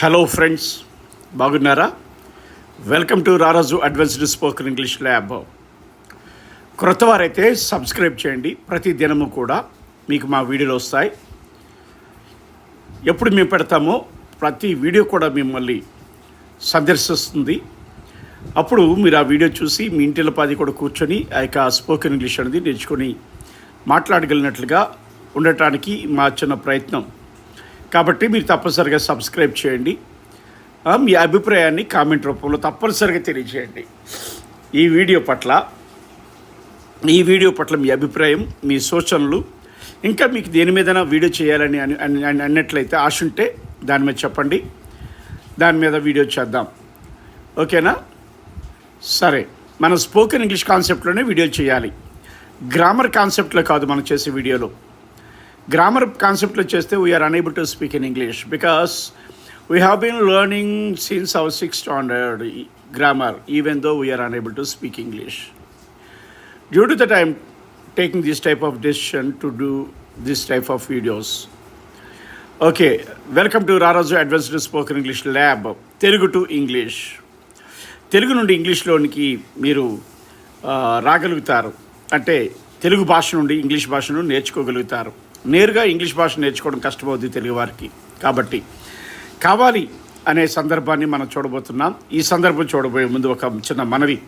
Hello friends బాగున్నారా? Welcome to Raraju advanced spoken English lab క్రొత్తవారైతే subscribe చేయండి. ప్రతి దినము కూడా మీకు మా వీడియోలు వస్తాయి. ఎప్పుడు మేము పెడతామో ప్రతి వీడియో కూడా మిమ్మల్ని సందర్శిస్తుంది. అప్పుడు మీరు ఆ వీడియో చూసి మీ ఇంటిలో పాది కూడా కూర్చొని ఆ యొక్క స్పోకెన్ ఇంగ్లీష్ అనేది నేర్చుకొని మాట్లాడగలిగినట్లుగా ఉండటానికి మా చిన్న ప్రయత్నం. కాబట్టి మీరు తప్పనిసరిగా సబ్స్క్రైబ్ చేయండి. మీ అభిప్రాయాన్ని కామెంట్ రూపంలో తప్పనిసరిగా తెలియజేయండి. ఈ వీడియో పట్ల ఈ వీడియో పట్ల మీ అభిప్రాయం మీ సూచనలు ఇంకా మీకు దేని మీదైనా వీడియో చేయాలని అని అన్నట్లయితే ఆశ ఉంటే దాని మీద చెప్పండి. దాని మీద వీడియో చేద్దాం. ఓకేనా? సరే. మన స్పోకెన్ ఇంగ్లీష్ కాన్సెప్ట్లోనే వీడియో చేయాలి. గ్రామర్ కాన్సెప్ట్లో కాదు మనం చేసే వీడియోలో. గ్రామర్ కాన్సెప్ట్లో చేస్తే we are unable to speak in English because we have been learning since our six standard grammar even though we are unable to speak English due to that I'm taking this type of decision to do this type of videos okay welcome to Raraju advanced spoken English lab Telugu to English Telugu నుండి ఇంగ్లీష్లోనికి మీరు రాగలుగుతారు. అంటే తెలుగు భాష నుండి English భాషను నేర్చుకోగలుగుతారు. నేరుగా English భాష నేర్చుకోవడం కష్టమవుద్ది తెలుగు వారికి. కాబట్టి కావాలి అనే సందర్భాన్ని మనం చూడబోతున్నాం. ఈ సందర్భం చూడబోయే ముందు ఒక చిన్న మనవి.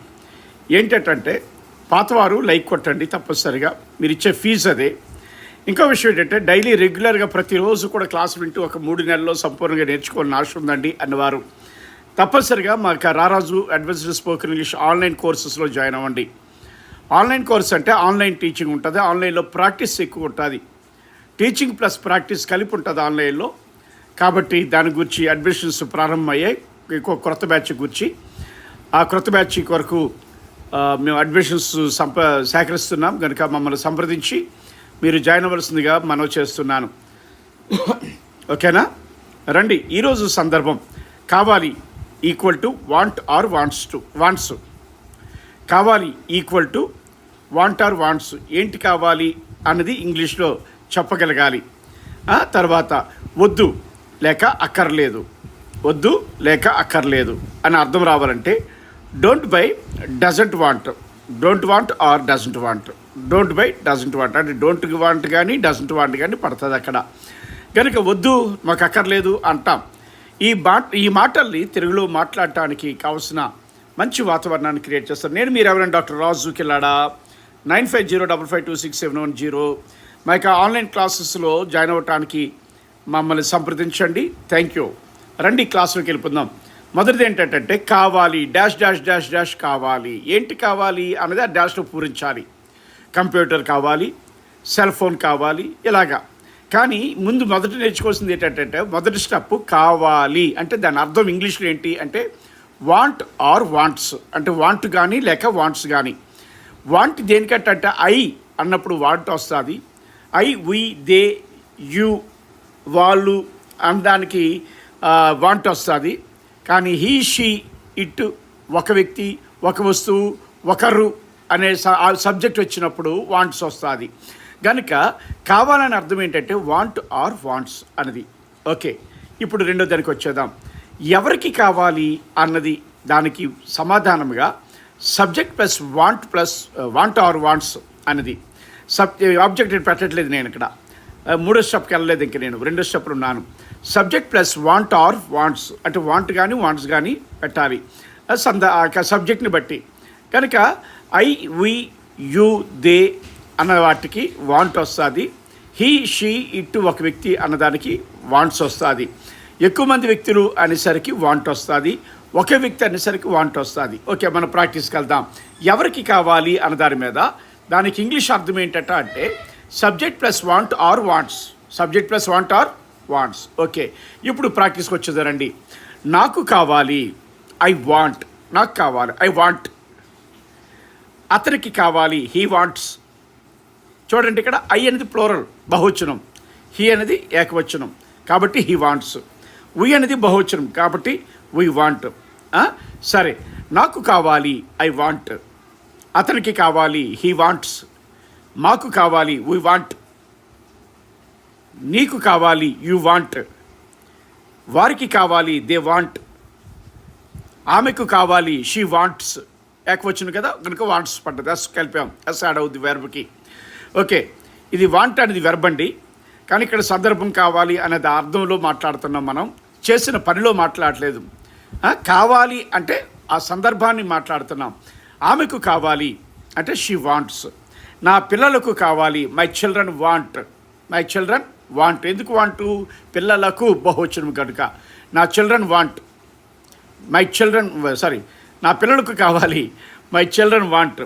ఏంటంటే పాతవారు లైక్ కొట్టండి తప్పనిసరిగా. మీరు ఇచ్చే ఫీజు అదే. ఇంకో విషయం ఏంటంటే డైలీ రెగ్యులర్గా ప్రతిరోజు కూడా క్లాస్ వింటూ ఒక మూడు నెలల్లో సంపూర్ణంగా నేర్చుకోవాలని ఆశ ఉందండి అన్నవారు. తప్పనిసరిగా మా Raraju advanced spoken English online కోర్సెస్లో join అవ్వండి. ఆన్లైన్ కోర్స్ అంటే ఆన్లైన్ టీచింగ్ ఉంటుంది. ఆన్లైన్లో ప్రాక్టీస్ ఎక్కువ ఉంటుంది. టీచింగ్ ప్లస్ ప్రాక్టీస్ కలిపి ఉంటుంది ఆన్లైన్లో. కాబట్టి దాని గురించి అడ్మిషన్స్ ప్రారంభమయ్యాయి. ఇంకో క్రొత్త బ్యాచ్ గురించి. ఆ క్రొత్త బ్యాచ్ కొరకు మేము అడ్మిషన్స్ సంప సేకరిస్తున్నాం. కనుక మమ్మల్ని సంప్రదించి మీరు జాయిన్ అవ్వాల్సిందిగా మనవి చేస్తున్నాను. ఓకేనా? రండి. ఈరోజు సందర్భం. కావాలి equal to want or wants to wants. కావాలి equal to want or wants. ఏంటి కావాలి అన్నది ఇంగ్లీష్లో చెప్పగలగాలి. తర్వాత వద్దు లేక అక్కర్లేదు. వద్దు లేక అక్కర్లేదు అని అర్థం రావాలంటే don't by doesn't want. Don't want or doesn't want. Don't by doesn't want. అంటే డోంట్ వాంట్ కానీ డజంట్ వాంట్ కానీ పడుతుంది అక్కడ. కనుక వద్దు మాకు అక్కర్లేదు అంటాం. ఈ మాట ఈ మాటల్ని తెలుగులో మాట్లాడటానికి కావలసిన మంచి వాతావరణాన్ని క్రియేట్ చేస్తాను నేను మీరు ఎవరైనా డాక్టర్ రాజు వెళ్ళాడా nine five zero double five two six seven one zero. మా యొక్క ఆన్లైన్ క్లాసెస్లో జాయిన్ అవ్వటానికి మమ్మల్ని సంప్రదించండి. థ్యాంక్ యూ రండి క్లాసులోకి వెళ్ళిపోదాం. మొదటిది ఏంటంటే కావాలి డాష్ డాష్ డాష్ డాష్ కావాలి. ఏంటి కావాలి అన్నది ఆ డాష్లో పూరించాలి. కంప్యూటర్ కావాలి సెల్ ఫోన్ కావాలి ఇలాగా. కానీ ముందు మొదట నేర్చుకోవాల్సింది ఏంటంటే మొదటి స్టెప్ కావాలి. అంటే దాని అర్థం ఇంగ్లీష్లో ఏంటి అంటే వాంట్ ఆర్ వాంట్స్ అంటే వాంట్ కానీ లేక వాంట్స్ కానీ వాంట్ దేనికంటే ఐ అన్నప్పుడు వాంట్ వస్తుంది. ఐ వి దే యు వాళ్ళు అనడానికి వాంట్ వస్తుంది. కానీ హీ షీ ఇట్ ఒక వ్యక్తి ఒక వస్తువు ఒకరు అనే సబ్జెక్ట్ వచ్చినప్పుడు వాంట్స్ వస్తుంది. కనుక కావాలని అర్థం ఏంటంటే వాంట్ ఆర్ వాంట్స్ అన్నది. ఓకే ఇప్పుడు రెండో దానికి వచ్చేద్దాం. ఎవరికి కావాలి అన్నది దానికి సమాధానముగా subject plus want plus want or wants అన్నది. సబ్ ఆబ్జెక్ట్ eh, పెట్టట్లేదు నేను ఇక్కడ. మూడో స్టెప్కి వెళ్ళలేదు ఇంక నేను. రెండో స్టెప్లు ఉన్నాను. Subject plus want or wants అంటే వాంట్ కానీ వాంట్స్ కానీ పెట్టాలి. సంద ఆ సబ్జెక్ట్ని బట్టి. కనుక ఐ వి యు దే అన్న వాటికి వాంట్ వస్తుంది. హీ షీ ఇటు ఒక వ్యక్తి అన్నదానికి వాంట్స్ వస్తుంది. ఎక్కువ మంది వ్యక్తులు అనేసరికి వాంట్ వస్తుంది. ఒకే వ్యక్తి అనేసరికి వాంట్ వస్తుంది. ఓకే మనం ప్రాక్టీస్కి వెళ్దాం. ఎవరికి కావాలి అన్న దాని మీద? దానికి ఇంగ్లీష్ అర్థం ఏంటంటే అంటే subject plus want or wants subject plus want or wants okay ఇప్పుడు ప్రాక్టీస్కి వచ్చేదారండి నాకు కావాలి ఐ వాంట్ నాకు కావాలి ఐ వాంట్ అతనికి కావాలి హీ వాంట్స్ చూడండి ఇక్కడ ఐ అనేది ప్లోరల్ బహువచనం. హీ అనేది ఏకవచనం. కాబట్టి హీ వాంట్స్ వి అనేది బహువచనం. కాబట్టి వీ వాంట్ సరే. నాకు కావాలి ఐ వాంట్ అతనికి కావాలి హీ వాంట్స్ మాకు కావాలి వీ వాంట్ నీకు కావాలి యు వాంట్ వారికి కావాలి దే వాంట్ ఆమెకు కావాలి షీ వాంట్స్ ఏకవచ్చును కదా? కనుక వాంట్స్ పడ్డది. ఎస్ కలిపాం. అస్ యాడ్ అవుద్ది వెర్బ్కి ఓకే. ఇది వాంట్ అనేది వెర్బ్ అండి. కానీ ఇక్కడ సందర్భం కావాలి అనేది అర్థంలో మాట్లాడుతున్నాం మనం. చేసిన పనిలో మాట్లాడలేదు. కావాలి అంటే ఆ సందర్భాన్ని మాట్లాడుతున్నాం. ఆమెకు కావాలి. అంటే షీ వాంట్స్ నా పిల్లలకు కావాలి. My children want my children want ఎందుకు వాంటు పిల్లలకు బహువచనం కనుక. నా children want my children sorry నా పిల్లలకు కావాలి. మై చిల్డ్రన్ వాంట్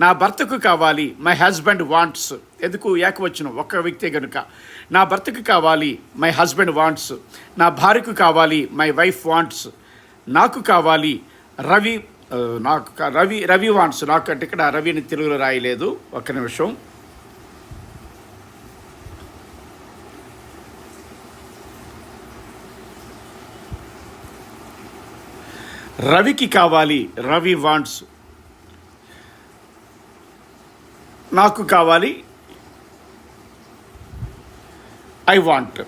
నా భర్తకు కావాలి. మై హస్బెండ్ వాంట్స్ ఎందుకు? ఏకవచనం. ఒక్క వ్యక్తే కనుక. నా భర్తకు కావాలి. మై హస్బెండ్ వాంట్స్ నా భార్యకు కావాలి. మై వైఫ్ వాంట్స్ నాకు కావాలి. రవి నాకు రవి రవి వాంట్స్ నాకు అంటే ఇక్కడ రవిని తెలుగులో రాయలేదు. ఒక్క నిమిషం. రవికి కావాలి రవి వాంట్స్ నాకు కావాలి ఐ వాంట్.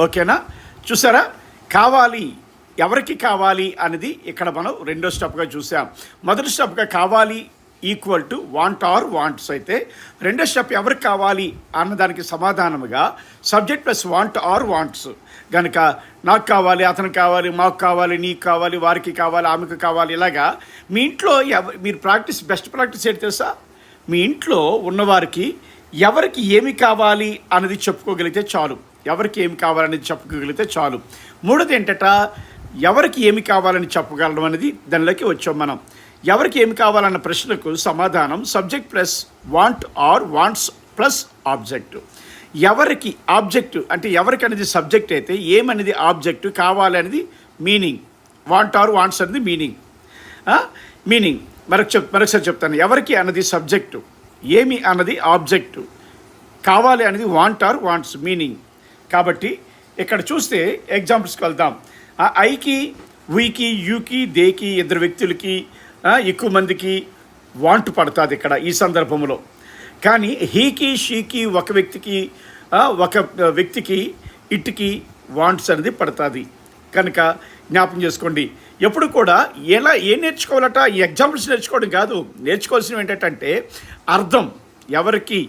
ఓకేనా? చూసారా? కావాలి ఎవరికి కావాలి అనేది ఇక్కడ మనం రెండో స్టెప్గా చూసాం. మొదటి స్టెప్గా కావాలి equal to want or wants అయితే రెండో స్టెప్ ఎవరికి కావాలి అన్నదానికి సమాధానముగా subject plus want or wants. కనుక నాకు కావాలి అతనికి కావాలి మాకు కావాలి నీకు కావాలి వారికి కావాలి ఆమెకు కావాలి ఇలాగా మీ ఇంట్లో ఎవ మీరు ప్రాక్టీస్ బెస్ట్ ప్రాక్టీస్ ఏంటి తెలుసా? మీ ఇంట్లో ఉన్నవారికి ఎవరికి ఏమి కావాలి అన్నది చెప్పుకోగలిగితే చాలు. ఎవరికి ఏమి కావాలనేది చెప్పుకోగలిగితే చాలు. మూడోది ఏంటట? ఎవరికి ఏమి కావాలని చెప్పగలడం అనేది దానిలోకి వచ్చాం మనం. ఎవరికి ఏమి కావాలన్న ప్రశ్నకు సమాధానం subject plus want or wants plus object ఎవరికి ఆబ్జెక్ట్ అంటే ఎవరికి అనేది సబ్జెక్ట్ అయితే ఏమనేది ఆబ్జెక్ట్ కావాలనేది మీనింగ్ వాంట్ ఆర్ వాంట్స్ అనేది మీనింగ్ మీనింగ్ మరొక చెప్ మరొకసారి చెప్తాను. ఎవరికి అన్నది సబ్జెక్టు ఏమి అన్నది ఆబ్జెక్టు కావాలి అనేది వాంట్ ఆర్ వాంట్స్ మీనింగ్ కాబట్టి ఇక్కడ చూస్తే ఎగ్జాంపుల్స్కి వెళ్దాం. ఆ ఐకి వీకి యూకి దేకి ఇద్దరు వ్యక్తులకి ఎక్కువ మందికి వాంట్ పడుతుంది ఇక్కడ ఈ సందర్భంలో కానీ హీకి షీకి ఒక వ్యక్తికి ఒక వ్యక్తికి ఇటుకి వాంట్స్ అనేది పడుతుంది. కనుక జ్ఞాపం చేసుకోండి. ఎప్పుడు కూడా ఎలా ఏం నేర్చుకోవాలట? ఈ ఎగ్జాంపుల్స్ నేర్చుకోవడం కాదు. నేర్చుకోవాల్సినవి ఏంటంటే అర్థం. ఎవరికి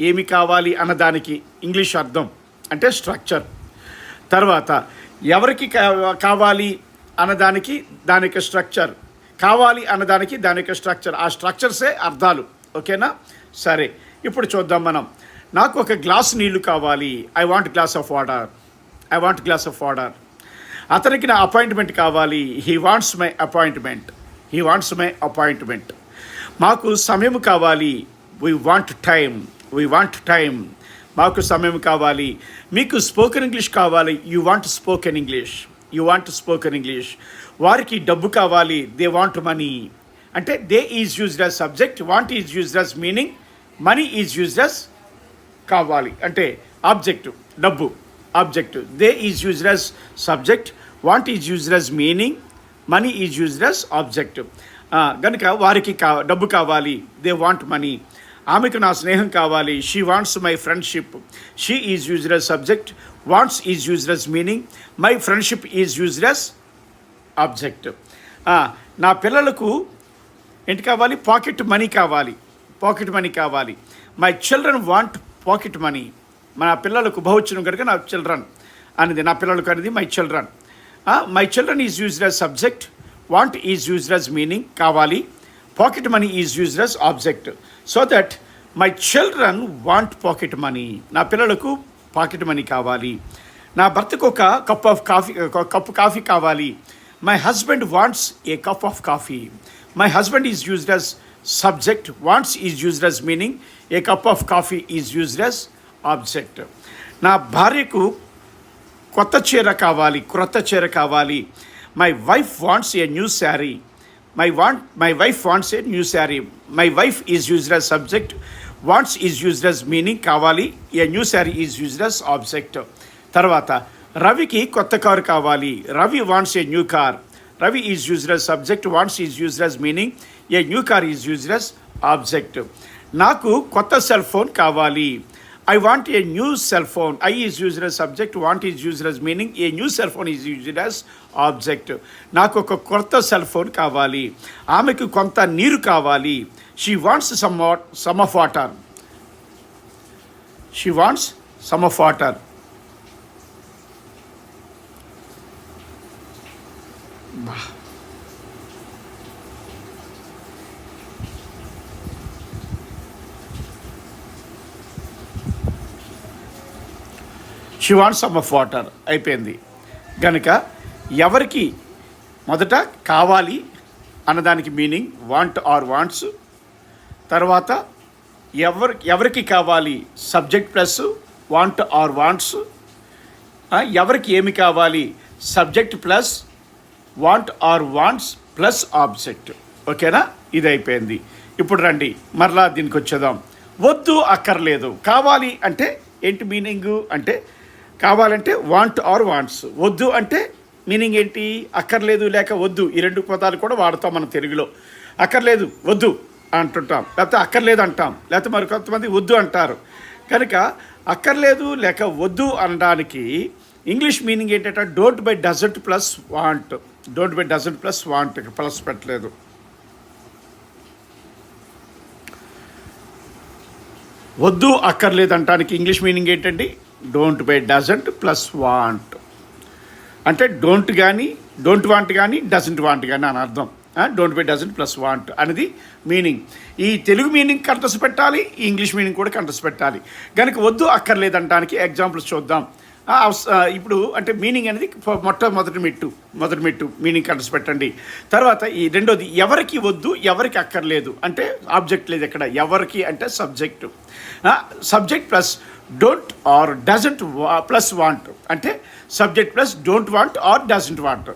ఏమి కావాలి అన్నదానికి ఇంగ్లీష్ అర్థం. అంటే స్ట్రక్చర్. తర్వాత ఎవరికి కావాలి అన్నదానికి దాని యొక్క స్ట్రక్చర్. కావాలి అన్నదానికి దాని యొక్క స్ట్రక్చర్. ఆ స్ట్రక్చర్సే అర్థాలు. ఓకేనా? సరే. ఇప్పుడు చూద్దాం మనం. నాకు ఒక గ్లాస్ నీళ్ళు కావాలి. I want glass of water. I want glass of water. అతనికి నా అపాయింట్మెంట్ కావాలి. He wants my appointment. He wants my appointment. మాకు సమయం కావాలి. We want time we want time మాకు సమయం కావాలి. మీకు స్పోకెన్ ఇంగ్లీష్ కావాలి. You want spoken English you want spoken English వారికి డబ్బు కావాలి. దే వాంట్ మనీ అంటే they is used as subject want is used as meaning money is used as కావాలి. అంటే ఆబ్జెక్టు డబ్బు object they is used as subject want is used as meaning money is used as object కనుక వారికి కా డబ్బు కావాలి. They want money ఆమెకు నా స్నేహం కావాలి. She wants my friendship she is used subject wants is used meaning my friendship is used object నా పిల్లలకు ఏంటి కావాలి? పాకెట్ మనీ కావాలి. పాకెట్ మనీ కావాలి. My children want pocket money మన పిల్లలకు బహువచనం కనుక నా చిల్డ్రన్ అనేది. నా పిల్లలకు అనేది my children my children is used subject want is used meaning కావాలి. Pocket money is used as object so that my children want pocket money నా పిల్లలకు పాకెట్ మనీ కావాలి నా భర్తకు ఒక కప్ ఆఫ్ కాఫీ ఒక కప్పు కాఫీ కావాలి my husband wants a cup of coffee my husband is used as subject wants is used as meaning a cup of coffee is used as object నా భార్యకు కొత్త చీర కావాలి క్రొత్త చీర కావాలి my wife wants a new sari my want my wife wants a new sari my wife is used as subject wants is used as meaning కావాలి. A new sari is used as object తర్వాత రవికి కొత్త car కావాలి. Ravi wants a new car Ravi is used as subject wants is used as meaning a new car is used as object నాకు కొత్త cell phone కావాలి. I want a new cell phone I is use as subject want is use as meaning a new cell phone is use as object నాకు ఒక కొత్త cell phone కావాలి. ఆమెకు కొంత నీరు కావాలి. She wants some some of water she wants some of water she wants some of water అయిపోయింది. గనుక ఎవరికి మొదట కావాలి అన్నదానికి మీనింగ్ వాంట్ ఆర్ వాంట్స్ తర్వాత ఎవరి ఎవరికి కావాలి subject plus want or wants ఎవరికి ఏమి కావాలి subject plus want or wants plus object ఓకేనా? ఇది అయిపోయింది ఇప్పుడు రండి. మరలా దీనికి వచ్చేద్దాం వద్దు అక్కర్లేదు. కావాలి అంటే ఏంటి మీనింగు? అంటే కావాలంటే వాంట్ ఆర్ వాంట్స్ వద్దు అంటే మీనింగ్ ఏంటి? అక్కర్లేదు లేక వద్దు. ఈ రెండు పదాలు కూడా వాడతాం మన తెలుగులో. అక్కర్లేదు వద్దు అంటుంటాం. లేకపోతే అక్కర్లేదు అంటాం. లేకపోతే మరి కొంతమంది వద్దు అంటారు. కనుక అక్కర్లేదు లేక వద్దు అనడానికి ఇంగ్లీష్ మీనింగ్ ఏంటంటే don't by doesn't plus want don't by doesn't plus want plus పెట్టలేదు. వద్దు అక్కర్లేదు అంటానికి ఇంగ్లీష్ మీనింగ్ ఏంటండి? Don't by doesn't plus want. అంటే డోంట్ కానీ డోంట్ వాంట్ కానీ డజంట్ వాంట్ కానీ అని అర్థం. Don't by doesn't plus want అనేది మీనింగ్. ఈ తెలుగు మీనింగ్ కంటస్ పెట్టాలి ఈ ఇంగ్లీష్ మీనింగ్ కూడా కంటస్ పెట్టాలి. కనుక వద్దు అక్కర్లేదంటానికి ఎగ్జాంపుల్స్ చూద్దాం. ఇప్పుడు అంటే మీనింగ్ అనేది మొట్టమొదటి మెట్టు మొదటి మెట్టు మీనింగ్ కంటస్ పెట్టండి. తర్వాత ఈ రెండోది ఎవరికి వద్దు ఎవరికి అక్కర్లేదు. అంటే ఆబ్జెక్ట్ లేదు ఇక్కడ ఎవరికి అంటే subject subject plus don't or doesn't plus want అంటే subject plus don't want or doesn't want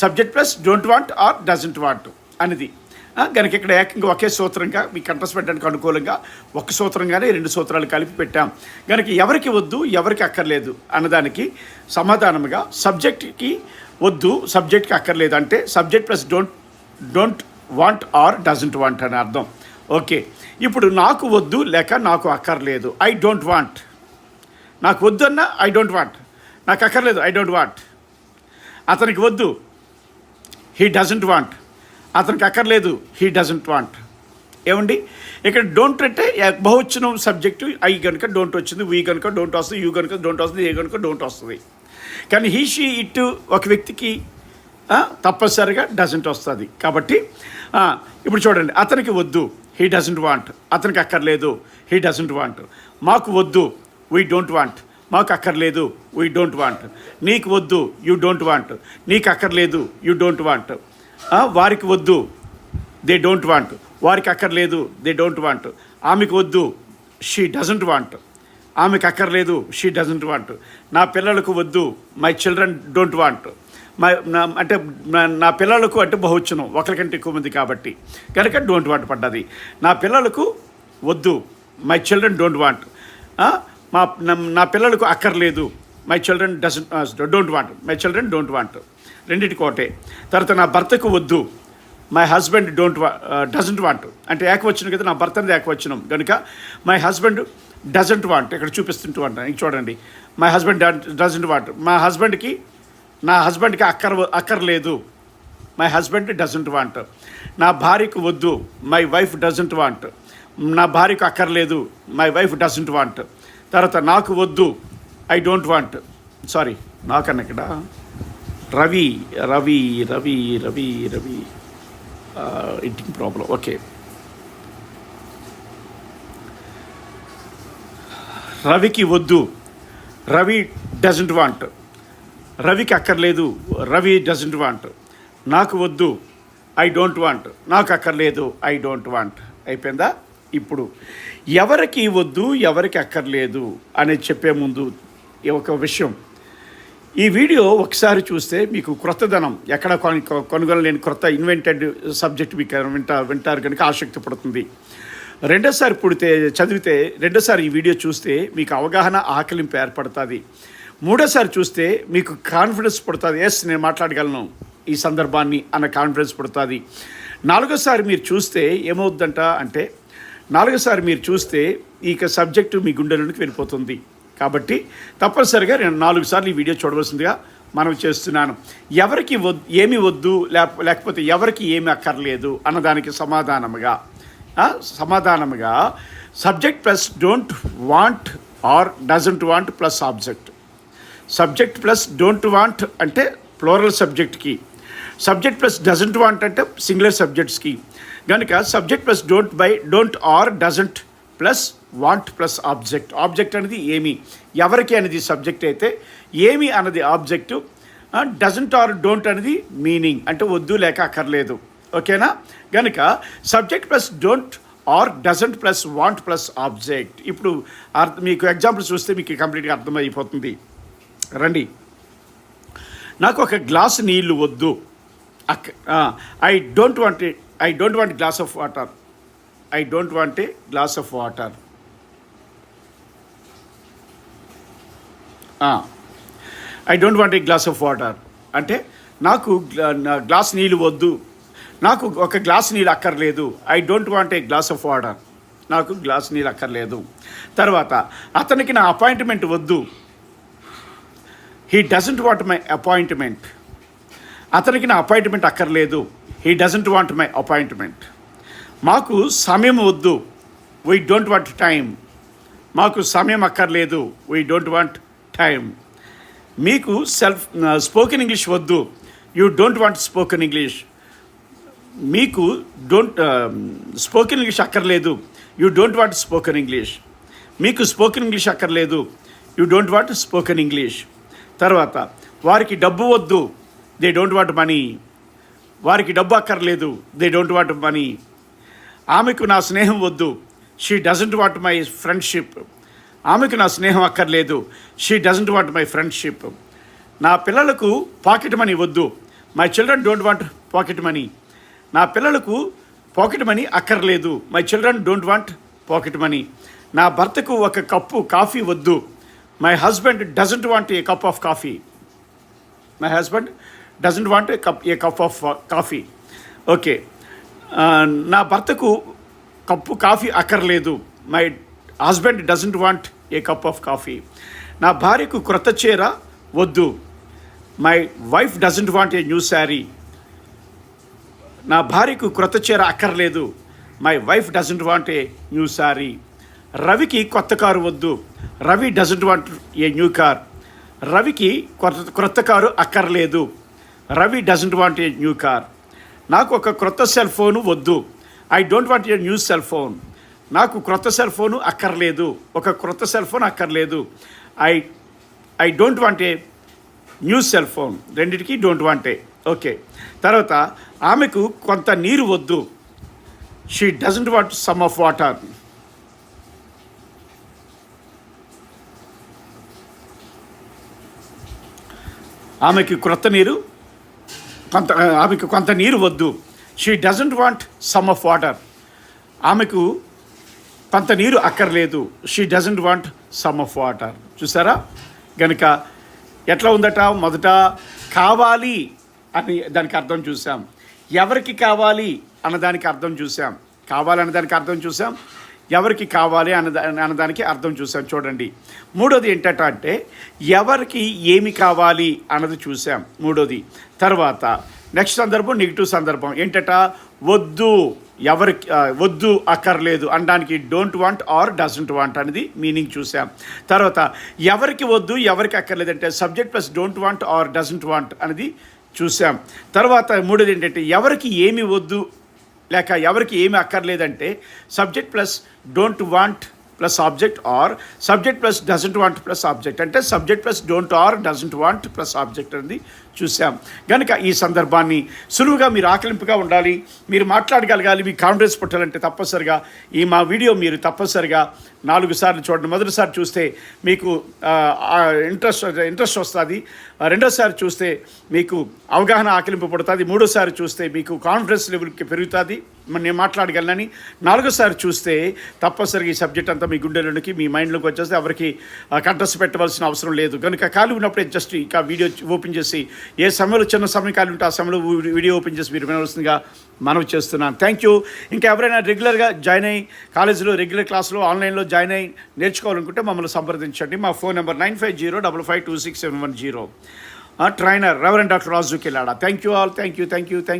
subject plus don't want or doesn't want అనేది కనుక ఇక్కడ ఏకంగా ఒకే సూత్రంగా మీ కంటస్ పెట్టడానికి అనుకూలంగా ఒక సూత్రంగానే రెండు సూత్రాలు కలిపి పెట్టాం. కనుక ఎవరికి వద్దు ఎవరికి అక్కర్లేదు అన్నదానికి సమాధానముగా సబ్జెక్ట్కి వద్దు సబ్జెక్ట్కి అక్కర్లేదు అంటే subject plus don't don't want or doesn't want అని అర్థం. ఓకే. ఇప్పుడు నాకు వద్దు లేక నాకు అక్కర్లేదు. I don't want. నాకు వద్దు అన్న ఐ డోంట్ వాంట్. నాకు అక్కర్లేదు ఐ డోంట్ వాంట్. అతనికి వద్దు. He doesn't want. అతనికి అక్కర్లేదు. హీ డజంట్ వాంట్ ఏమండి? ఇక్కడ డోంట్ అంటే బహువచనం సబ్జెక్టు ఐ కనుక డోంట్ వచ్చింది వీ కనుక డోంట్ వస్తుంది యూ కనుక డోంట్ వస్తుంది ఏ కనుక డోంట్ వస్తుంది. కానీ హీ షీ ఇట్ ఒక వ్యక్తికి తప్పనిసరిగా డజంట్ వస్తుంది. కాబట్టి ఇప్పుడు చూడండి అతనికి వద్దు హీ డజంట్ వాంట్ అతనికి అక్కర్లేదు హీ డజంట్ వాంట్ మాకు వద్దు వీ డోంట్ వాంట్ మాకు అక్కర్లేదు వీ డోంట్ వాంట్ నీకు వద్దు యూ డోంట్ వాంట్ నీకు అక్కర్లేదు యూ డోంట్ వాంట్ వారికి వద్దు. దే డోంట్ వాంట్ వారికి అక్కర్లేదు. దే డోంట్ వాంట్ ఆమెకు వద్దు. షీ డజంట్ వాంట్ ఆమెకు అక్కర్లేదు. షీ డజంట్ వాంట్ నా పిల్లలకు వద్దు. My children don't want my అంటే నా- పిల్లలకు అంటే బహువచనం. ఒకరికంటే ఎక్కువ మంది కాబట్టి. కనుక డోంట్ వాంట్ పడ్డది. నా పిల్లలకు వద్దు. మై చిల్డ్రన్ డోంట్ వాంట్ మా నా- నా పిల్లలకు అక్కర్లేదు. My children doesn't don't want my children don't want రెండింటికి ఒకటే తర్వాత నా భర్తకు వద్దు. My husband don't doesn't want అంటే ఏకవచనం కదా నా భర్త అనేది ఏకవచనం. కనుక మై హస్బెండ్ డజంట్ వాంట్ ఇక్కడ చూపిస్తుంటూ అంటాను ఇంక చూడండి. మై హస్బెండ్ డజంట్ వాంట్ మా హస్బెండ్కి నా హస్బెండ్కి అక్కర్ అక్కర్లేదు. మై హస్బెండ్ డజంట్ వాంట్ నా భార్యకు వద్దు. మై వైఫ్ డజంట్ వాంట్ నా భార్యకు అక్కర్లేదు. మై వైఫ్ డజంట్ వాంట్ తర్వాత నాకు వద్దు. ఐ డోంట్ వాంట్ సారీ నాకన్నా ఇక్కడ. Ravi Ravi Ravi Ravi Ravi. Editing problem okay రవికి వద్దు. రవి డజంట్ వాంట్ రవికి అక్కర్లేదు. రవి డజంట్ వాంట్ నాకు వద్దు. ఐ డోంట్ వాంట్ నాకు అక్కర్లేదు. ఐ డోంట్ వాంట్ అయిపోయిందా? ఇప్పుడు ఎవరికి వద్దు ఎవరికి అక్కర్లేదు అనేది చెప్పే ముందు ఈ ఒక విషయం. ఈ వీడియో ఒకసారి చూస్తే మీకు క్రొత్తదనం ఎక్కడ కొను కొనుగోలు లేని క్రొత్త ఇన్వెంటెడ్ సబ్జెక్ట్ మీకు వింటా వింటారు కనుక ఆసక్తి పడుతుంది. రెండోసారి పుడితే చదివితే రెండోసారి ఈ వీడియో చూస్తే మీకు అవగాహన ఆకలింపు ఏర్పడుతుంది. మూడోసారి చూస్తే మీకు కాన్ఫిడెన్స్ పడుతుంది. ఎస్ నేను మాట్లాడగలను. ఈ సందర్భాన్ని అన్న కాన్ఫిడెన్స్ పడుతుంది. నాలుగోసారి మీరు చూస్తే ఏమవుద్దంట అంటే నాలుగోసారి మీరు చూస్తే ఇక సబ్జెక్టు మీ గుండెలోనికి వెళ్ళిపోతుంది. కాబట్టి తప్పనిసరిగా నేను నాలుగు సార్లు ఈ వీడియో చూడవలసిందిగా మనం చేస్తున్నాను. ఎవరికి వద్దు ఏమి వద్దు లేకపోతే ఎవరికి ఏమి అక్కర్లేదు అన్నదానికి సమాధానముగా సమాధానముగా subject plus don't want or doesn't want plus object. Subject plus don't want అంటే ఫ్లోరల్ సబ్జెక్ట్కి సబ్జెక్ట్ ప్లస్ డజంట్ వాంట్ అంటే సింగులర్ సబ్జెక్ట్స్కి. కనుక subject plus don't by don't or doesn't plus want plus object object అనేది ఏమి? ఎవరికి అనేది subject అయితే ఏమి అన్నది ఆబ్జెక్టు డజంట్ ఆర్ డోంట్ అనేది మీనింగ్ అంటే వద్దు లేక అక్కర్లేదు. ఓకేనా? కనుక subject plus don't or doesn't plus want plus object ఇప్పుడు అర్థం మీకు ఎగ్జాంపుల్ చూస్తే మీకు కంప్లీట్గా అర్థమైపోతుంది. రండి. నాకు ఒక గ్లాస్ నీళ్ళు వద్దు. I don't want I don't want glass of water I don't want a glass of water I don't want a glass of water అంటే నాకు గ్లాస్ నీళ్ళు వద్దు. నాకు ఒక గ్లాస్ నీళ్ళు అక్కర్లేదు. I don't want a glass of water నాకు glass నీళ్ళు అక్కర్లేదు. తర్వాత అతనికి నా అపాయింట్మెంట్ వద్దు. He doesn't want my appointment అతనికి నా అపాయింట్మెంట్ అక్కర్లేదు. He doesn't want my appointment మాకు సమయం వద్దు. వీ డోంట్ వాంట్ టైం మాకు సమయం అక్కర్లేదు. వీ డోంట్ వాంట్ టైం మీకు సెల్ఫ్ స్పోకెన్ ఇంగ్లీష్ వద్దు. You don't want spoken English మీకు డోంట్ స్పోకెన్ ఇంగ్లీష్ అక్కర్లేదు. You don't want spoken English మీకు స్పోకెన్ ఇంగ్లీష్ అక్కర్లేదు. You don't want spoken English తర్వాత వారికి డబ్బు వద్దు. దే డోంట్ వాంట్ మనీ వారికి డబ్బు అక్కర్లేదు. దే డోంట్ వాంట్ మనీ ఆమెకు నా స్నేహం వద్దు. She doesn't want my friendship ఆమెకు నా స్నేహం అక్కర్లేదు. She doesn't want my friendship నా పిల్లలకు పాకెట్ మనీ వద్దు. My children don't want pocket money నా పిల్లలకు పాకెట్ మనీ అక్కర్లేదు. My children don't want pocket money నా భర్తకు ఒక కప్పు కాఫీ వద్దు. My husband doesn't want a cup of coffee my husband doesn't want a cup a cup of coffee okay నా భర్తకు cup coffee అక్కర్లేదు. My husband doesn't want a cup of coffee. నా భార్యకు క్రొత్త చీర వద్దు. My wife doesn't want a new sari. నా భార్యకు క్రొత్త చీర అక్కర్లేదు. My wife doesn't want a new sari. రవికి కొత్త కారు వద్దు. Ravi doesn't want a new car. రవికి కొత్త క్రొత్త కారు అక్కర్లేదు. Ravi doesn't want a new car. నాకు ఒక క్రొత్త సెల్ ఫోను వద్దు. I don't want a new cell phone. నాకు క్రొత్త సెల్ ఫోను అక్కర్లేదు. ఒక క్రొత్త సెల్ ఫోన్ అక్కర్లేదు. I I don't want a new cell phone. రెండిటికి డోంట్ వాంట్. A okay. తర్వాత ఆమెకు కొంత నీరు వద్దు. She doesn't want some of water. ఆమెకి క్రొత్త నీరు కొంత ఆమెకు కొంత నీరు వద్దు. She doesn't want some of water. ఆమెకు కొంత నీరు అక్కర్లేదు. She doesn't want some of water చూసారా? గనుక ఎట్లా ఉందట? మొదట కావాలి అని దానికి అర్థం చూసాం ఎవరికి కావాలి అన్నదానికి అర్థం చూసాం కావాలన్న దానికి అర్థం చూసాం ఎవరికి కావాలి అన్నదా అన్నదానికి అర్థం చూసాం చూడండి. మూడోది ఏంటట అంటే ఎవరికి ఏమి కావాలి అన్నది చూసాం మూడోది. తర్వాత నెక్స్ట్ సందర్భం నెగిటివ్ సందర్భం. ఏంటట? వద్దు. ఎవరికి వద్దు అక్కర్లేదు అనడానికి don't want or doesn't want అనేది మీనింగ్ చూసాం. తర్వాత ఎవరికి వద్దు ఎవరికి అక్కర్లేదు అంటే subject plus don't want or doesn't want అనేది చూసాం. తర్వాత మూడోది ఏంటంటే ఎవరికి ఏమి వద్దు లేక ఎవరికి ఏమి అక్కర్లేదంటే subject plus don't want plus object or subject plus doesn't want plus object అంటే subject plus don't or doesn't want plus object అనేది చూసాం కనుక ఈ సందర్భాన్ని సులువుగా మీరు ఆకలింపుగా ఉండాలి. మీరు మాట్లాడగలగాలి. మీ కాంగ్రెస్ పుట్టాలంటే తప్పనిసరిగా ఈ మా వీడియో మీరు తప్పనిసరిగా నాలుగు సార్లు చూడండి. మొదటిసారి చూస్తే మీకు ఇంట్రెస్ట్ ఇంట్రెస్ట్ వస్తుంది. రెండోసారి చూస్తే మీకు అవగాహన ఆకలింపు పడుతుంది. మూడోసారి చూస్తే మీకు కాన్ఫిడెన్స్ లెవెల్కి పెరుగుతుంది. నేను మాట్లాడగలనని. నాలుగోసారి చూస్తే తప్పనిసరిగా ఈ సబ్జెక్ట్ అంతా మీ గుండెలోనికి మీ మైండ్లోకి వచ్చేస్తే ఎవరికి కంటెస్ట్ పెట్టవలసిన అవసరం లేదు. కనుక ఖాళీ ఉన్నప్పుడే జస్ట్ ఇంకా వీడియో ఓపెన్ చేసి ఏ సమయంలో చిన్న సమయం ఖాళీ ఉంటే ఆ సమయంలో వీడియో ఓపెన్ చేసి మీరు వినవలసిందిగా మనవి చేస్తున్నాను. థ్యాంక్ యూ ఇంకా ఎవరైనా రెగ్యులర్గా జాయిన్ అయ్యి కాలేజీలో రెగ్యులర్ క్లాస్లో ఆన్లైన్లో జాయిన్ అయ్యి నేర్చుకోవాలనుకుంటే మమ్మల్ని సంప్రదించండి. మా phone number nine five zero double five two six seven one zero. Trainer reverend doctor Raju Kilada thank you all thank you thank you thank